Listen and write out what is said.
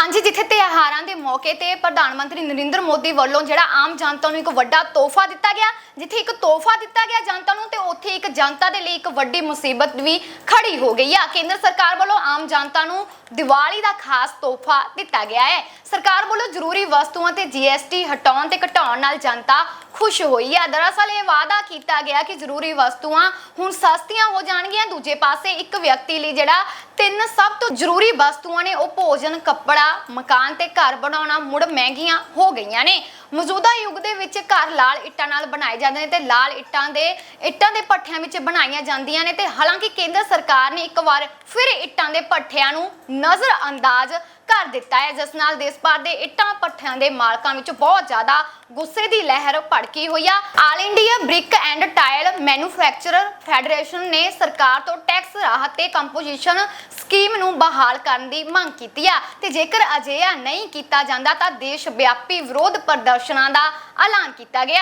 ਹਾਂਜੀ, ਜਿੱਥੇ ਤਿਉਹਾਰਾਂ ਦੇ ਮੌਕੇ ਤੇ ਪ੍ਰਧਾਨ ਮੰਤਰੀ ਨਰਿੰਦਰ ਮੋਦੀ ਵੱਲੋਂ ਜਿਹੜਾ ਆਮ ਜਨਤਾ ਨੂੰ ਇੱਕ ਵੱਡਾ ਤੋਹਫਾ ਦਿੱਤਾ ਗਿਆ, ਜਿੱਥੇ ਇੱਕ ਤੋਹਫਾ ਦਿੱਤਾ ਗਿਆ ਜਨਤਾ ਨੂੰ ਤੇ ਇੱਕ ਜਨਤਾ ਦੇ ਲਈ ਇੱਕ ਵੱਡੀ ਮੁਸੀਬਤ ਵੀ ਖੜੀ ਹੋ ਗਈ ਆ। ਕੇਂਦਰ ਸਰਕਾਰ ਵੱਲੋਂ ਆਮ ਜਨਤਾ ਨੂੰ ਦੀਵਾਲੀ ਦਾ ਖਾਸ ਤੋਹਫਾ ਦਿੱਤਾ ਗਿਆ ਹੈ। ਸਰਕਾਰ ਵੱਲੋਂ ਜ਼ਰੂਰੀ ਵਸਤੂਆਂ ਤੇ GST ਹਟਾਉਣ ਤੇ ਘਟਾਉਣ ਨਾਲ ਜਨਤਾ ਖੁਸ਼ ਹੋਈ ਹੈ ਦਰਅਸਲ ਇਹ ਵਾਅਦਾ ਕੀਤਾ ਗਿਆ ਕਿ ਜ਼ਰੂਰੀ ਵਸਤੂਆਂ ਹੁਣ ਸਸਤੀਆਂ ਹੋ ਜਾਣਗੀਆਂ। ਦੂਜੇ ਪਾਸੇ ਇੱਕ ਵਿਅਕਤੀ ਲਈ ਜਿਹੜਾ ਤਿੰਨ ਸਭ ਤੋਂ ਜ਼ਰੂਰੀ ਵਸਤੂਆਂ ਨੇ, ਉਹ ਭੋਜਨ, ਕੱਪੜਾ, ਮਕਾਨ ਤੇ ਘਰ ਬਣਾਉਣਾ ਮੁੜ ਮਹਿੰਗੀਆਂ ਹੋ ਗਈਆਂ ਨੇ। ਮੌਜੂਦਾ ਯੁੱਗ ਦੇ ਵਿੱਚ ਘਰ ਲਾਲ ਇੱਟਾਂ ਨਾਲ ਬਣਾਏ ਜਾਂਦੇ ਨੇ ਤੇ ਲਾਲ ਇੱਟਾਂ ਦੇ ਇੱਟਾਂ ਦੇ ਪੱਠਿਆਂ ਵਿੱਚ ਬਣਾਈਆਂ ਜਾਂਦੀਆਂ ਨੇ ਤੇ ਹਾਲਾਂਕਿ ਕੇਂਦਰ ਸਰਕਾਰ ਨੇ ਇੱਕ ਵਾਰ ਫਿਰ ਇੱਟਾਂ ਦੇ ਪੱਠਿਆਂ ਨੂੰ ਨਜ਼ਰ ਅੰਦਾਜ਼ ਕਰ ਦਿੱਤਾ ਹੈ, ਜਿਸ ਨਾਲ ਦੇਸ਼ ਭਰ ਦੇ ਇੱਟਾਂ ਪੱਠਿਆਂ ਦੇ ਮਾਲਕਾਂ ਵਿੱਚ ਬਹੁਤ ਜ਼ਿਆਦਾ ਗੁੱਸੇ ਦੀ ਲਹਿਰ ਭੜਕੀ ਹੋਈ ਆ। All India brick and tile manufacturer federation ਨੇ ਸਰਕਾਰ ਤੋਂ ਟੈਕਸ ਰਾਹਤ ਤੇ ਕੰਪੋਜੀਸ਼ਨ ਸਕੀਮ ਨੂੰ ਬਹਾਲ ਕਰਨ ਦੀ ਮੰਗ ਕੀਤੀ ਆ। ਤੇ ਜੇਕਰ ਅਜਿਹਾ ਨਹੀਂ ਕੀਤਾ ਜਾਂਦਾ ਤਾਂ ਦੇਸ਼ ਵਿਆਪੀ ਵਿਰੋਧ ਪ੍ਰਦਰਸ਼ਨਾਂ ਦਾ ਐਲਾਨ ਕੀਤਾ ਗਿਆ।